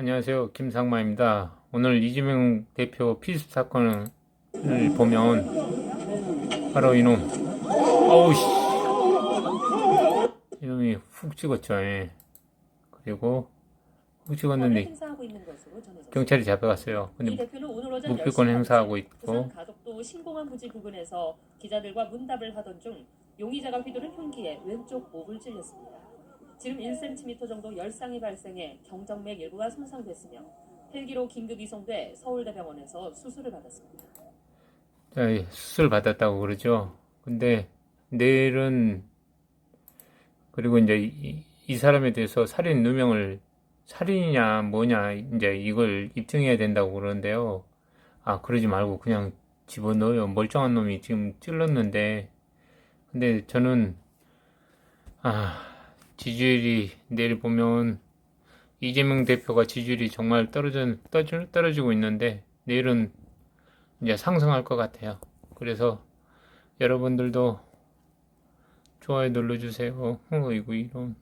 안녕하세요. 김상마입니다. 오늘 이재명 대표 피습 사건을 보면 바로 이놈 어우 씨 이놈이 훅 찍었죠. 예. 그리고 훅 찍었는데. 경찰이 잡아갔어요. 이 근데 10시 행사하고 있고 신공항 부지 부근에서 기자들과 문답을 하던 중 용의자가 휘두른 흉기에 왼쪽 목을 찔렸습니다. 지금 1cm 정도 열상이 발생해 경정맥 일부가 손상됐으며 헬기로 긴급 이송돼 서울대병원에서 수술을 받았습니다. 자, 수술 받았다고 그러죠. 근데 내일은 그리고 이제 이, 이 사람에 대해서 살인 누명을 살인이냐 뭐냐 이제 이걸 입증해야 된다고 그러는데요. 아 그러지 말고 그냥 집어넣어요. 멀쩡한 놈이 지금 찔렀는데 근데 저는 아 지지율이 내일 보면 이재명 대표가 지지율이 정말 떨어져 떨어지- 떨어지고 있는데 내일은 이제 상승할 것 같아요. 그래서 여러분들도 좋아요 눌러주세요. 어, 이거 이런